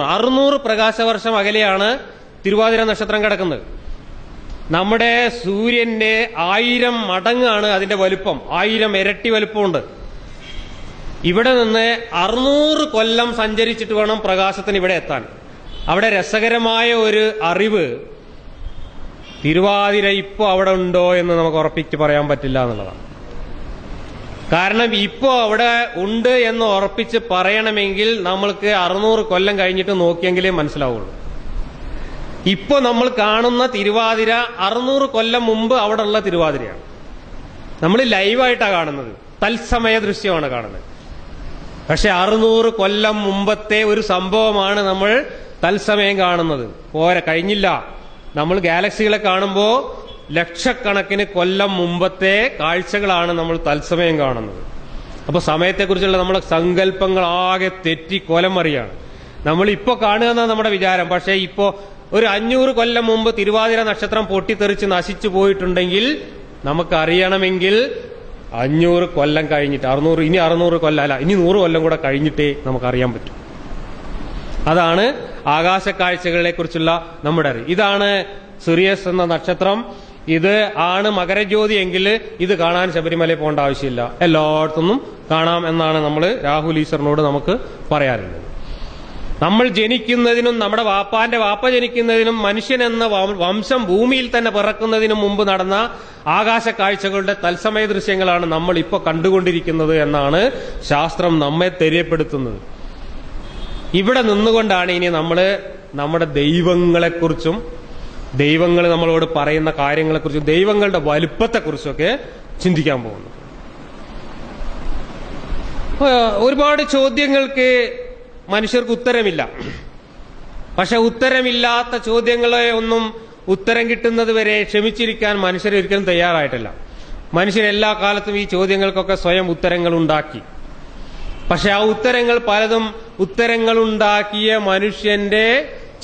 അറുന്നൂറ് പ്രകാശവർഷം അകലെയാണ് തിരുവാതിര നക്ഷത്രം കിടക്കുന്നത്. നമ്മുടെ സൂര്യന്റെ ആയിരം മടങ്ങാണ് അതിന്റെ വലുപ്പം. ആയിരം ഇരട്ടി വലുപ്പമുണ്ട്. ഇവിടെ നിന്ന് അറുന്നൂറ് കൊല്ലം സഞ്ചരിച്ചിട്ട് വേണം പ്രകാശത്തിന് ഇവിടെ എത്താൻ. അവിടെ രസകരമായ ഒരു അറിവ് തിരുവാതിര ഇപ്പോ അവിടെ ഉണ്ടോ എന്ന് നമുക്ക് ഉറപ്പിച്ച് പറയാൻ പറ്റില്ല എന്നുള്ളതാണ്. കാരണം ഇപ്പോ അവിടെ ഉണ്ട് എന്ന് ഉറപ്പിച്ച് പറയണമെങ്കിൽ നമ്മൾക്ക് അറുന്നൂറ് കൊല്ലം കഴിഞ്ഞിട്ട് നോക്കിയെങ്കിലേ മനസ്സിലാവുള്ളൂ. ഇപ്പോ നമ്മൾ കാണുന്ന തിരുവാതിര അറുന്നൂറ് കൊല്ലം മുമ്പ് അവിടെ ഉള്ള തിരുവാതിരയാണ്. നമ്മൾ ലൈവായിട്ടാണ് കാണുന്നത്. തത്സമയ ദൃശ്യമാണ് കാണുന്നത്. പക്ഷെ അറുന്നൂറ് കൊല്ലം മുമ്പത്തെ ഒരു സംഭവമാണ് നമ്മൾ തത്സമയം കാണുന്നത്. പോരെ കഴിഞ്ഞില്ല. നമ്മൾ ഗാലക്സികളെ കാണുമ്പോൾ ലക്ഷക്കണക്കിന് കൊല്ലം മുമ്പത്തെ കാഴ്ചകളാണ് നമ്മൾ തത്സമയം കാണുന്നത്. അപ്പൊ സമയത്തെക്കുറിച്ചുള്ള നമ്മുടെ സങ്കല്പങ്ങൾ ആകെ തെറ്റി കൊലമറിയാണ്. നമ്മൾ ഇപ്പൊ കാണുക എന്നാണ് നമ്മുടെ വിചാരം. പക്ഷേ ഇപ്പോ ഒരു അഞ്ഞൂറ് കൊല്ലം മുമ്പ് തിരുവാതിര നക്ഷത്രം പൊട്ടിത്തെറിച്ച് നശിച്ചു പോയിട്ടുണ്ടെങ്കിൽ നമുക്കറിയണമെങ്കിൽ അഞ്ഞൂറ് കൊല്ലം കഴിഞ്ഞിട്ട് അറുന്നൂറ് ഇനി അറുന്നൂറ് കൊല്ലം അല്ല ഇനി നൂറ് കൊല്ലം കൂടെ കഴിഞ്ഞിട്ടേ നമുക്കറിയാൻ പറ്റും. അതാണ് ആകാശ കാഴ്ചകളെ കുറിച്ചുള്ള നമ്മുടെ അറിവ്. ഇതാണ് സിറിയസ് എന്ന നക്ഷത്രം. ഇത് ആണ് മകരജ്യോതി എങ്കിൽ ഇത് കാണാൻ ശബരിമലയിൽ പോകേണ്ട ആവശ്യമില്ല. എല്ലായിടത്തുനിന്നും കാണാം എന്നാണ് നമ്മൾ രാഹുൽ ഈശ്വറിനോട് നമുക്ക് പറയാറുള്ളത്. നമ്മൾ ജനിക്കുന്നതിനും നമ്മുടെ വാപ്പാന്റെ വാപ്പ ജനിക്കുന്നതിനും മനുഷ്യൻ എന്ന വംശം ഭൂമിയിൽ തന്നെ പിറക്കുന്നതിനും മുമ്പ് നടന്ന ആകാശ കാഴ്ചകളുടെ തത്സമയ ദൃശ്യങ്ങളാണ് നമ്മൾ ഇപ്പോൾ കണ്ടുകൊണ്ടിരിക്കുന്നത് എന്നാണ് ശാസ്ത്രം നമ്മെ തെര്യപ്പെടുത്തുന്നത്. ഇവിടെ നിന്നുകൊണ്ടാണ് ഇനി നമ്മൾ നമ്മുടെ ദൈവങ്ങളെക്കുറിച്ചും ദൈവങ്ങൾ നമ്മളോട് പറയുന്ന കാര്യങ്ങളെക്കുറിച്ചും ദൈവങ്ങളുടെ വലുപ്പത്തെക്കുറിച്ചൊക്കെ ചിന്തിക്കാൻ പോകുന്നു. ഒരുപാട് ചോദ്യങ്ങൾക്ക് മനുഷ്യർക്ക് ഉത്തരമില്ല. പക്ഷെ ഉത്തരമില്ലാത്ത ചോദ്യങ്ങളെ ഒന്നും ഉത്തരം കിട്ടുന്നത് വരെ ക്ഷമിച്ചിരിക്കാൻ മനുഷ്യർ ഒരിക്കലും തയ്യാറായിട്ടില്ല. മനുഷ്യർ എല്ലാ കാലത്തും ഈ ചോദ്യങ്ങൾക്കൊക്കെ സ്വയം ഉത്തരങ്ങൾ ഉണ്ടാക്കി പക്ഷെ ആ ഉത്തരങ്ങൾ പലതും ഉത്തരങ്ങൾ ഉണ്ടാക്കിയ മനുഷ്യന്റെ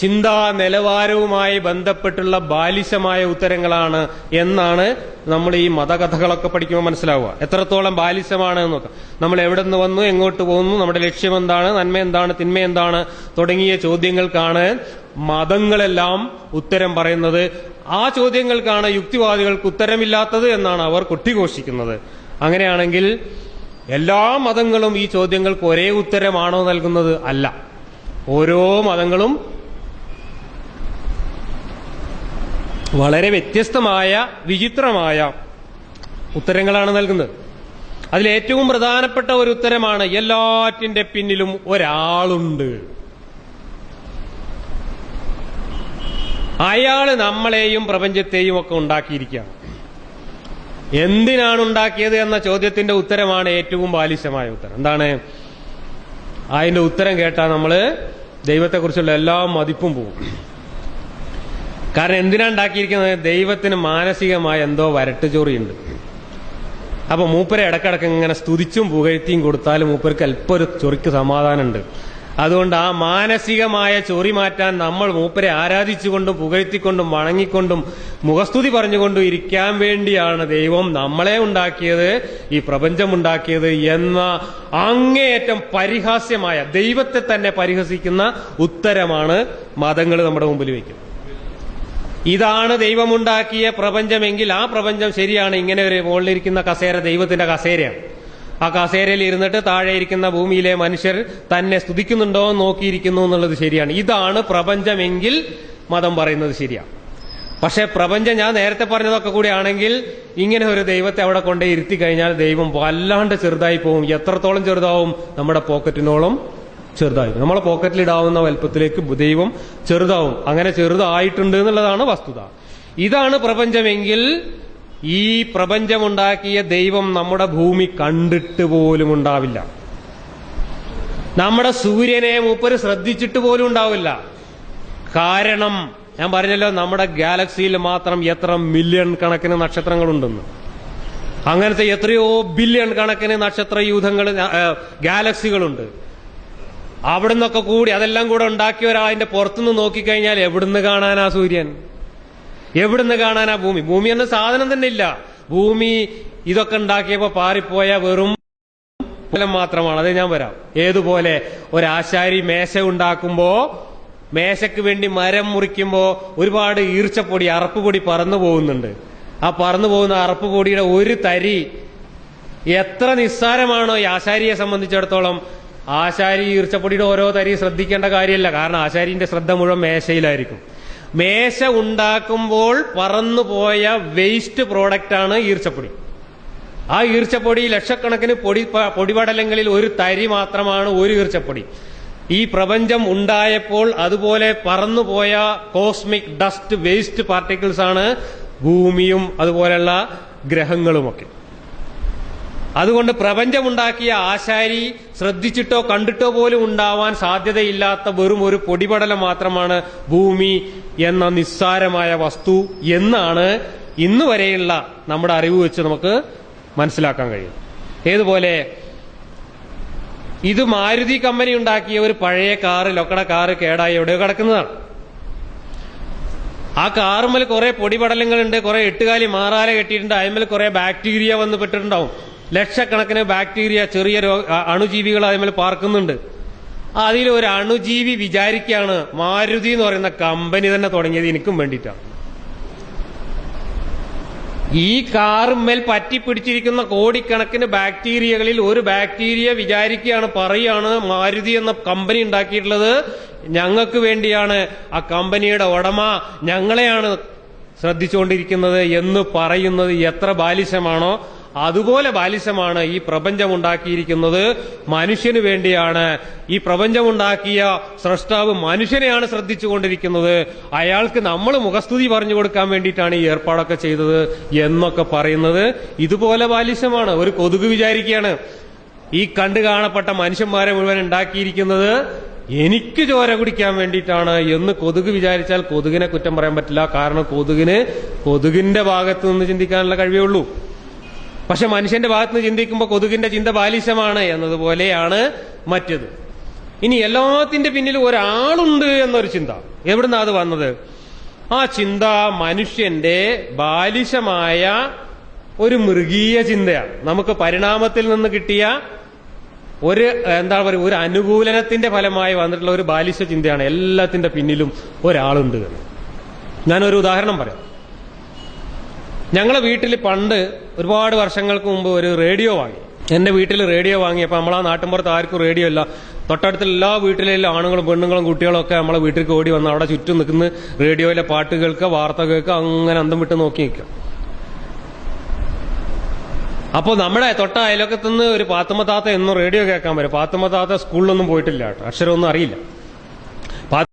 ചിന്താ നിലവാരവുമായി ബന്ധപ്പെട്ടുള്ള ബാലിശമായ ഉത്തരങ്ങളാണ് എന്നാണ് നമ്മൾ ഈ മതകഥകളൊക്കെ പഠിക്കുമ്പോൾ മനസ്സിലാവുക. എത്രത്തോളം ബാലിശമാണ് എന്നൊക്കെ. നോക്കാം നമ്മൾ എവിടെ നിന്ന് വന്നു എങ്ങോട്ട് പോകുന്നു നമ്മുടെ ലക്ഷ്യം എന്താണ് നന്മ എന്താണ് തിന്മ എന്താണ് തുടങ്ങിയ ചോദ്യങ്ങൾക്കാണ് മതങ്ങളെല്ലാം ഉത്തരം പറയുന്നത്. ആ ചോദ്യങ്ങൾക്കാണ് യുക്തിവാദികൾക്ക് ഉത്തരമില്ലാത്തത് എന്നാണ് അവർ കൊട്ടിഘോഷിക്കുന്നത്. അങ്ങനെയാണെങ്കിൽ എല്ലാ മതങ്ങളും ഈ ചോദ്യങ്ങൾക്ക് ഒരേ ഉത്തരമാണോ നൽകുന്നത്? അല്ല. ഓരോ മതങ്ങളും വളരെ വ്യത്യസ്തമായ വിചിത്രമായ ഉത്തരങ്ങളാണ് നൽകുന്നത്. അതിലേറ്റവും പ്രധാനപ്പെട്ട ഒരു ഉത്തരമാണ് എല്ലാറ്റിന്റെ പിന്നിലും ഒരാളുണ്ട്. അയാൾ നമ്മളെയും പ്രപഞ്ചത്തെയും ഒക്കെ ഉണ്ടാക്കിയിരിക്കുകയാണ്. എന്തിനാണ് ഉണ്ടാക്കിയത് എന്ന ചോദ്യത്തിന്റെ ഉത്തരമാണ് ഏറ്റവും ബാലിശമായ ഉത്തരം. എന്താണ്? അതിന്റെ ഉത്തരം കേട്ടാൽ നമ്മൾ ദൈവത്തെക്കുറിച്ചുള്ള എല്ലാ മതിപ്പും പോകും. കാരണം എന്തിനാണ് ഉണ്ടാക്കിയിരിക്കുന്നത്? ദൈവത്തിന് മാനസികമായ എന്തോ വരട്ടുചോറിയുണ്ട് അപ്പൊ മൂപ്പരെ ഇടക്കിടക്ക് ഇങ്ങനെ സ്തുതിച്ചും പുകഴ്ത്തിയും കൊടുത്താലും മൂപ്പർക്ക് അല്പൊരു ചൊറിക്ക് സമാധാനമുണ്ട്. അതുകൊണ്ട് ആ മാനസികമായ ചൊറി മാറ്റാൻ നമ്മൾ മൂപ്പരെ ആരാധിച്ചുകൊണ്ടും പുകഴ്ത്തിക്കൊണ്ടും വണങ്ങിക്കൊണ്ടും മുഖസ്തുതി പറഞ്ഞുകൊണ്ടും ഇരിക്കാൻ വേണ്ടിയാണ് ദൈവം നമ്മളെ ഉണ്ടാക്കിയത് ഈ പ്രപഞ്ചം ഉണ്ടാക്കിയത് എന്ന അങ്ങേയറ്റം പരിഹാസ്യമായ ദൈവത്തെ തന്നെ പരിഹസിക്കുന്ന ഉത്തരമാണ് മതങ്ങൾ നമ്മുടെ മുമ്പിൽ വയ്ക്കുന്നത്. ഇതാണ് ദൈവമുണ്ടാക്കിയ പ്രപഞ്ചമെങ്കിൽ ആ പ്രപഞ്ചം ശരിയാണ്. ഇങ്ങനെ ഒരു മുകളിലിരിക്കുന്ന കസേര ദൈവത്തിന്റെ കസേരയാണ്. ആ കസേരയിൽ ഇരുന്നിട്ട് താഴെ ഇരിക്കുന്ന ഭൂമിയിലെ മനുഷ്യർ തന്നെ സ്തുതിക്കുന്നുണ്ടോ എന്ന് നോക്കിയിരിക്കുന്നു എന്നുള്ളത് ശരിയാണ്. ഇതാണ് പ്രപഞ്ചമെങ്കിൽ മതം പറയുന്നത് ശരിയാണ് പക്ഷെ പ്രപഞ്ചം ഞാൻ നേരത്തെ പറഞ്ഞതൊക്കെ കൂടി ആണെങ്കിൽ ഇങ്ങനെ ഒരു ദൈവത്തെ അവിടെ കൊണ്ടേ ഇരുത്തി കഴിഞ്ഞാൽ ദൈവം വല്ലാണ്ട് ചെറുതായി പോവും. എത്രത്തോളം ചെറുതാവും നമ്മുടെ പോക്കറ്റിനോളം ചെറുതായി. നമ്മളെ പോക്കറ്റിലിടാവുന്ന വലുപ്പത്തിലേക്ക് ദൈവം ചെറുതാവും. അങ്ങനെ ചെറുതായിട്ടുണ്ട് എന്നുള്ളതാണ് വസ്തുത. ഇതാണ് പ്രപഞ്ചമെങ്കിൽ ഈ പ്രപഞ്ചമുണ്ടാക്കിയ ദൈവം നമ്മുടെ ഭൂമി കണ്ടിട്ട് പോലും ഉണ്ടാവില്ല. നമ്മുടെ സൂര്യനെ മൂപ്പര് ശ്രദ്ധിച്ചിട്ട് പോലും ഉണ്ടാവില്ല. കാരണം ഞാൻ പറഞ്ഞല്ലോ നമ്മുടെ ഗാലക്സിയിൽ മാത്രം എത്ര മില്യൺ കണക്കിന് നക്ഷത്രങ്ങളുണ്ടെന്ന്. അങ്ങനത്തെ എത്രയോ ബില്യൺ കണക്കിന് നക്ഷത്ര യൂഥങ്ങൾ ഗാലക്സികളുണ്ട്. അവിടെ നിന്നൊക്കെ കൂടി അതെല്ലാം കൂടെ ഉണ്ടാക്കിയ ഒരാളിന്റെ പുറത്തുനിന്ന് നോക്കിക്കഴിഞ്ഞാൽ എവിടുന്ന് കാണാനാ സൂര്യൻ? എവിടുന്ന് കാണാനാ ഭൂമി? ഭൂമി എന്ന സാധനം തന്നെ ഇല്ല. ഭൂമി ഇതൊക്കെ ഉണ്ടാക്കിയപ്പോ പാറിപ്പോയ വെറും ഫലം മാത്രമാണ്. അത് ഞാൻ വരാം. ഏതുപോലെ ഒരാശാരി മേശ ഉണ്ടാക്കുമ്പോ മേശയ്ക്ക് വേണ്ടി മരം മുറിക്കുമ്പോ ഒരുപാട് ഈർച്ചപ്പൊടി അറപ്പുപൊടി പറന്നു പോകുന്നുണ്ട്. ആ പറന്നു പോകുന്ന അറപ്പുപൊടിയുടെ ഒരു തരി എത്ര നിസ്സാരമാണോ ഈ ആശാരിയെ സംബന്ധിച്ചിടത്തോളം ആശാരി ഈർച്ചപ്പൊടിയുടെ ഓരോ തരി ശ്രദ്ധിക്കേണ്ട കാര്യമല്ല. കാരണം ആശാരിന്റെ ശ്രദ്ധ മുഴുവൻ മേശയിലായിരിക്കും. മേശ ഉണ്ടാക്കുമ്പോൾ പറന്നുപോയ വേസ്റ്റ് പ്രോഡക്റ്റാണ് ഈർച്ചപ്പൊടി. ആ ഈർച്ചപ്പൊടി ലക്ഷക്കണക്കിന് പൊടി പൊടിപടലങ്ങളിൽ ഒരു തരി മാത്രമാണ് ഒരു ഈർച്ചപ്പൊടി. ഈ പ്രപഞ്ചം ഉണ്ടായപ്പോൾ അതുപോലെ പറന്നുപോയ കോസ്മിക് ഡസ്റ്റ് വേസ്റ്റ് പാർട്ടിക്കിൾസ് ആണ് ഭൂമിയും അതുപോലെയുള്ള ഗ്രഹങ്ങളുമൊക്കെ. അതുകൊണ്ട് പ്രപഞ്ചമുണ്ടാക്കിയ ആശാരി ശ്രദ്ധിച്ചിട്ടോ കണ്ടിട്ടോ പോലും ഉണ്ടാവാൻ സാധ്യതയില്ലാത്ത വെറും ഒരു പൊടിപടലം മാത്രമാണ് ഭൂമി എന്ന നിസ്സാരമായ വസ്തു എന്നാണ് ഇന്ന് വരെയുള്ള നമ്മുടെ അറിവ് വെച്ച് നമുക്ക് മനസ്സിലാക്കാൻ കഴിയും. ഏതുപോലെ ഇത് മാരുതി കമ്പനി ഉണ്ടാക്കിയ ഒരു പഴയ കാറ് ലൊക്കട കാറ് കേടായി എവിടെയോ കിടക്കുന്നതാണ്. ആ കാറുമ്മൽ കുറെ പൊടിപടലങ്ങളുണ്ട് കുറെ എട്ടുകാലി മാറാല കെട്ടിയിട്ടുണ്ട് അതിന്മേൽ കുറെ ബാക്ടീരിയ വന്ന് പെട്ടിട്ടുണ്ടാവും. ലക്ഷക്കണക്കിന് ബാക്ടീരിയ ചെറിയ അണുജീവികൾ അതിന്മേൽ പാർക്കുന്നുണ്ട്. അതിൽ ഒരു അണുജീവി വിചാരിക്കുകയാണ് മാരുതി എന്ന് പറയുന്ന കമ്പനി തന്നെ തുടങ്ങിയത് എനിക്കും വേണ്ടിയിട്ടാണ് ഈ കാറുമ്മേൽ പറ്റിപ്പിടിച്ചിരിക്കുന്ന കോടിക്കണക്കിന് ബാക്ടീരിയകളിൽ ഒരു ബാക്ടീരിയ വിചാരിക്കുകയാണ് പറയാണ് മാരുതി എന്ന കമ്പനി ഉണ്ടാക്കിയിട്ടുള്ളത്. ഞങ്ങൾക്ക് വേണ്ടിയാണ് ആ കമ്പനിയുടെ ഉടമ ഞങ്ങളെയാണ് ശ്രദ്ധിച്ചുകൊണ്ടിരിക്കുന്നത് എന്ന് പറയുന്നത് എത്ര ബാലിശമാണോ. അതുപോലെ ബാലിശമാണ് ഈ പ്രപഞ്ചമുണ്ടാക്കിയിരിക്കുന്നത്. മനുഷ്യന് വേണ്ടിയാണ്. ഈ പ്രപഞ്ചമുണ്ടാക്കിയ സ്രഷ്ടാവ് മനുഷ്യനെയാണ് ശ്രദ്ധിച്ചുകൊണ്ടിരിക്കുന്നത്. അയാൾക്ക് നമ്മൾ മുഖസ്തുതി പറഞ്ഞു കൊടുക്കാൻ വേണ്ടിയിട്ടാണ് ഈ ഏർപ്പാടൊക്കെ ചെയ്തത് എന്നൊക്കെ പറയുന്നത്. ഇതുപോലെ ബാലിശമാണ്. ഒരു കൊതുക് വിചാരിക്കുകയാണ്. ഈ കണ്ടു കാണപ്പെട്ട മനുഷ്യന്മാരെ മുഴുവൻ ഉണ്ടാക്കിയിരിക്കുന്നത് എനിക്ക് ചോര കുടിക്കാൻ വേണ്ടിയിട്ടാണ് എന്ന് കൊതുക് വിചാരിച്ചാൽ കൊതുകിനെ കുറ്റം പറയാൻ പറ്റില്ല. കാരണം കൊതുകിന് കൊതുകിന്റെ ഭാഗത്ത് നിന്ന് ചിന്തിക്കാനുള്ള കഴിവേ ഉള്ളൂ. പക്ഷെ മനുഷ്യന്റെ ഭാഗത്ത് നിന്ന് ചിന്തിക്കുമ്പോൾ കൊതുകിന്റെ ചിന്ത ബാലിശമാണ് എന്നതുപോലെയാണ് മറ്റത്. ഇനി എല്ലാത്തിന്റെ പിന്നിൽ ഒരാളുണ്ട് എന്നൊരു ചിന്ത. എവിടുന്നാ അത് വന്നത്? ആ ചിന്ത മനുഷ്യന്റെ ബാലിശമായ ഒരു മൃഗീയ ചിന്തയാണ്. നമുക്ക് പരിണാമത്തിൽ നിന്ന് കിട്ടിയ ഒരു എന്താ പറയുക ഒരു അനുകൂലനത്തിന്റെ ഫലമായി വന്നിട്ടുള്ള ഒരു ബാലിശ ചിന്തയാണ് എല്ലാത്തിന്റെ പിന്നിലും ഒരാളുണ്ട് എന്ന്. ഞാനൊരു ഉദാഹരണം പറയാം. ഞങ്ങളെ വീട്ടിൽ പണ്ട് ഒരുപാട് വർഷങ്ങൾക്ക് മുമ്പ് ഒരു റേഡിയോ വാങ്ങി. എന്റെ വീട്ടിൽ റേഡിയോ വാങ്ങിയപ്പോൾ നമ്മളാ നാട്ടിൻപുറത്ത് ആർക്കും റേഡിയോ ഇല്ല. തൊട്ടടുത്തുള്ള എല്ലാ വീട്ടിലെ ആണുങ്ങളും പെണ്ണുങ്ങളും കുട്ടികളും ഒക്കെ നമ്മളെ വീട്ടിലേക്ക് ഓടി വന്ന് അവിടെ ചുറ്റും നിൽക്കുന്ന റേഡിയോയിലെ പാട്ട് കേൾക്കുക വാർത്ത കേൾക്കുക അങ്ങനെ അന്തം വിട്ട് നോക്കി നിൽക്കുക. അപ്പോൾ നമ്മുടെ തൊട്ട അയലൊക്കത്തുനിന്ന് ഒരു പാത്തുമ്മ താത്ത എന്നും റേഡിയോ കേൾക്കാൻ വരും. പാത്തുമ്മ താത്ത സ്കൂളിലൊന്നും പോയിട്ടില്ല കേട്ടോ. അക്ഷരമൊന്നും അറിയില്ല.